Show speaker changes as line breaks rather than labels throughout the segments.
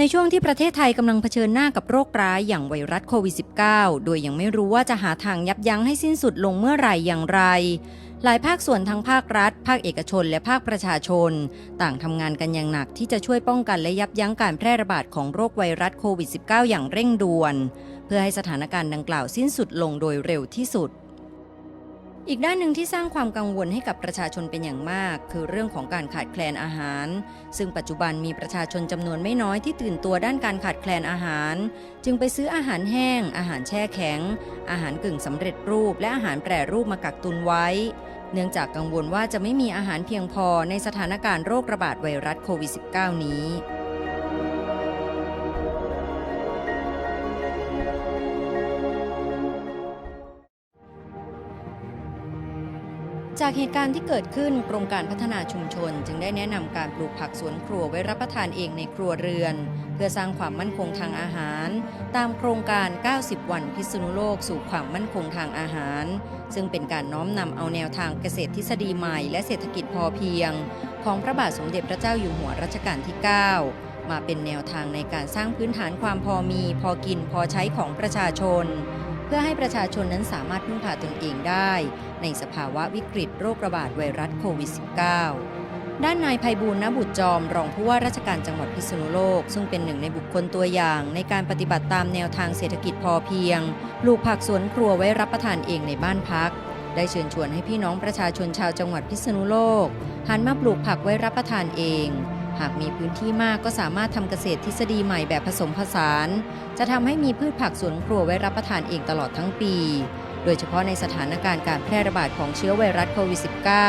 ในช่วงที่ประเทศไทยกำลังเผชิญหน้ากับโรคร้ายอย่างไวรัสโควิด -19 โดยยังไม่รู้ว่าจะหาทางยับยั้งให้สิ้นสุดลงเมื่อไหร่อย่างไร หลายภาคส่วนทั้งภาครัฐ ภาคเอกชน และภาคประชาชน ต่างทำงานกันอย่างหนักที่จะช่วยป้องกันและยับยั้งการแพร่ระบาดของโรคไวรัสโควิด -19 อย่างเร่งด่วน เพื่อให้สถานการณ์ดังกล่าวสิ้นสุดลงโดยเร็วที่สุด อีกด้านหนึ่งที่สร้างความกังวลให้กับประชาชนเป็นอย่างมาก คือเรื่องของการขาดแคลนอาหาร ซึ่งปัจจุบันมีประชาชนจำนวนไม่น้อยที่ตื่นตัวด้านการขาดแคลนอาหาร จึงไปซื้ออาหารแห้ง อาหารแช่แข็ง อาหารกึ่งสำเร็จรูป และอาหารแปรรูปมากักตุนไว้ เนื่องจากกังวลว่าจะไม่มีอาหารเพียงพอในสถานการณ์โรคระบาดไวรัสโควิด -19 นี้ จากเหตุการณ์ที่เกิดขึ้นกรมการพัฒนาชุมชน จึงได้แนะนำการปลูกผักสวนครัวไว้รับประทานเองในครัวเรือน เพื่อสร้างความมั่นคงทางอาหาร ตามโครงการ 90 วันพิษณุโลกสู่ความมั่นคงทางอาหาร ซึ่งเป็นการน้อมนำเอาแนวทางเกษตรทฤษฎีใหม่และเศรษฐกิจพอเพียง ของพระบาทสมเด็จพระเจ้าอยู่หัวรัชกาลที่ 9 มาเป็นแนวทางในการสร้างพื้นฐานความพอมี พอกินพอใช้ของประชาชน เพื่อให้ประชาชนนั้นสามารถพึ่งพาตนเองได้ ในสภาวะวิกฤตโรคระบาดไวรัสโควิด -19 ด้านนายภัยบูลย์นบุตรจอม รองผู้ว่าราชการจังหวัดพิษณุโลก ซึ่งเป็นหนึ่งในบุคคลตัวอย่างในการปฏิบัติตามแนวทางเศรษฐกิจพอเพียง ปลูกผักสวนครัวไว้รับประทานเองในบ้านพักได้เชิญชวนให้พี่น้องประชาชนชาวจังหวัดพิษณุโลกหันมาปลูกผักไว้รับประทานเอง หากมีพื้นที่มากก็สามารถทำเกษตรทฤษฎีใหม่แบบผสมผสาน จะทำให้มีพืชผักสวนครัวไว้รับประทานเองตลอดทั้งปี โดยเฉพาะในสถานการณ์การแพร่ระบาดของเชื้อไวรัสโควิด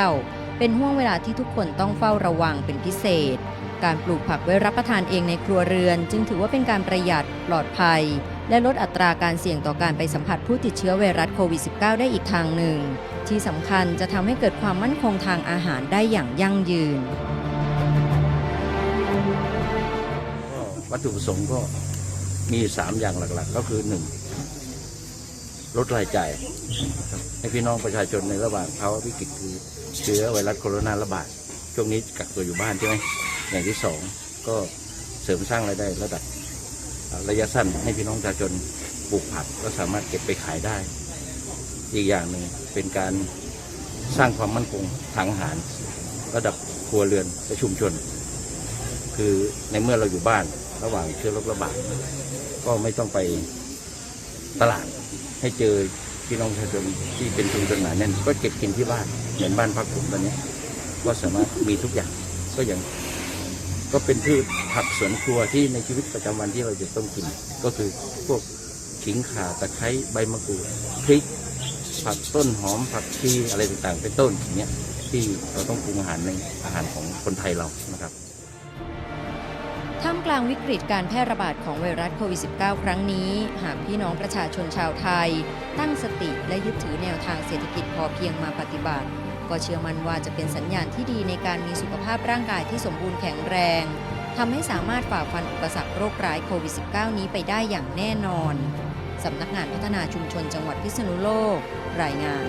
-19 เป็นห่วงเวลาที่ทุกคนต้องเฝ้าระวังเป็นพิเศษ การปลูกผักไว้รับประทานเองในครัวเรือน จึงถือว่าเป็นการประหยัดปลอดภัย และลดอัตราการเสี่ยงต่อการไปสัมผัสผู้ติดเชื้อไวรัสโควิด -19 ได้อีกทางหนึ่ง ที่สำคัญจะทำให้เกิดความมั่นคงทางอาหารได้อย่างยั่งยืน
วัตถุประสงค์ก็มีสามอย่างหลัก ๆ ก็คือหนึ่งลดรายจ่ายให้พี่น้องประชาชนในระหว่างภาวะวิกฤตคือเชื้อไวรัสโคโรนาระบาดช่วงนี้กักตัวอยู่บ้านใช่ไหมอย่างที่สองก็เสริมสร้างรายได้ระดับระยะสั้นให้พี่น้องประชาชนปลูกผักก็สามารถเก็บไปขายได้ อีกอย่างหนึ่งเป็นการสร้างความมั่นคงทางอาหาร ระดับครัวเรือนและชุมชน คือในเมื่อเราอยู่บ้าน ระหว่างเชื้อโรคระบาดก็ไม่ต้องไปตลาดให้เจอพี่น้องประชาชนที่เป็นชุมชนหนาแน่นก็เก็บกินที่บ้านเหมือนบ้านพักผมตอนนี้ ก็สามารถมีทุกอย่างก็อย่างก็เป็นพืชผักสวนครัวที่ในชีวิตประจำวันที่เราจะต้องกิน ก็คือพวกขิงข่าตะไคร้ใบมะกรูดพริกผักต้นหอมผักชีอะไรต่างๆ เป็นต้นอย่างเงี้ยที่เราต้องปรุงอาหารในอาหารของคนไทยเรานะครับ
ท่ามกลางวิกฤตการแพร่ระบาดของไวรัสโควิด -19 ครั้งนี้ หากพี่น้องประชาชนชาวไทย ตั้งสติและยึดถือแนวทางเศรษฐกิจพอเพียงมาปฏิบัติ ก็เชื่อมั่นว่าจะเป็นสัญญาณที่ดีในการมีสุขภาพร่างกายที่สมบูรณ์แข็งแรงทำให้สามารถฝ่าฟันอุปสรรคโรคร้ายโควิด -19 นี้ไปได้อย่างแน่นอน สำนักงานพัฒนาชุมชนจังหวัดพิษณุโลก รายงาน